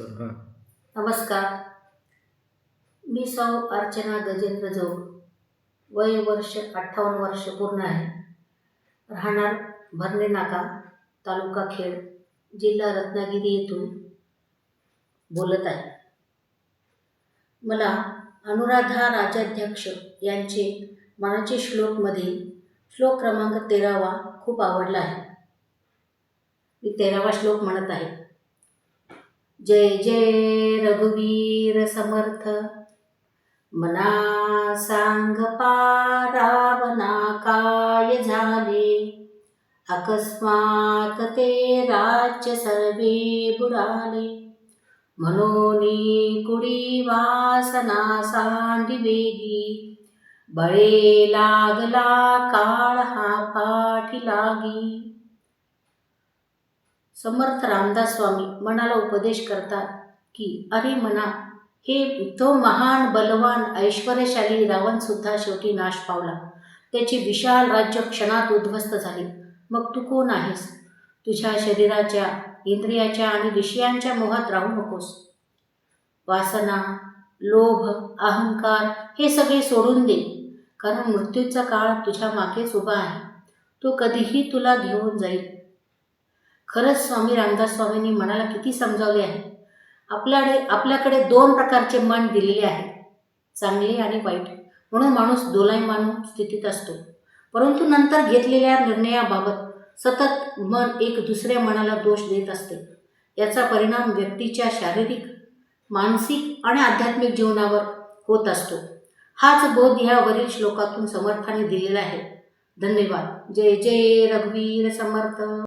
नमस्कार. मी सौ अर्चना गजेंद्र जोग. वय वर्ष अठ्ठावन्न वर्ष पूर्ण आहे. राहणार भरणे नाका तालुका खेड जिल्हा रत्नागिरी येथून बोलत आहे. मला अनुराधा राजाध्यक्ष यांचे मनाचे श्लोकमधील श्लोक क्रमांक तेरावा खूप आवडला आहे. मी तेरावा श्लोक म्हणत आहे. जय जय रघुवीर समर्थ। मना सांग पारावना काय झाले? अकस्मात ते राज्य सर्वे बुडाले। म्हणून कुडी वासना सांडी वेगी बळे लागला काळ हा पाठी लागी। समर्थ रामदास स्वामी मनाला उपदेश करतात की अरे मना हे तो महान बलवान ऐश्वर्यशाली रावणसुद्धा शेवटी नाश पावला. त्याची विशाल राज्य क्षणात उद्ध्वस्त झाले. मग तू कोण आहेस? तुझ्या शरीराच्या इंद्रियाच्या आणि विषयांच्या मोहात राहू नकोस. वासना लोभ अहंकार हे सगळे सोडून दे. कारण मृत्यूचा काळ तुझ्या मागेच उभा आहे. तो कधीही तुला घेऊन जाईल. खरंच स्वामी रामदास स्वामींनी मनाला किती समजावले आहे. आपल्याकडे आपल्याकडे दोन प्रकारचे मन दिलेले आहे. चांगले आणि वाईट. म्हणून माणूस दोलायमान स्थितीत असतो. परंतु नंतर घेतलेल्या निर्णयाबाबत सतत मन एक दुसऱ्या मनाला दोष देत असते. याचा परिणाम व्यक्तीच्या शारीरिक मानसिक आणि आध्यात्मिक जीवनावर होत असतो. हाच बोध ह्या वरील श्लोकातून समर्थाने दिलेला आहे. धन्यवाद. जय जय रघुवीर समर्थ.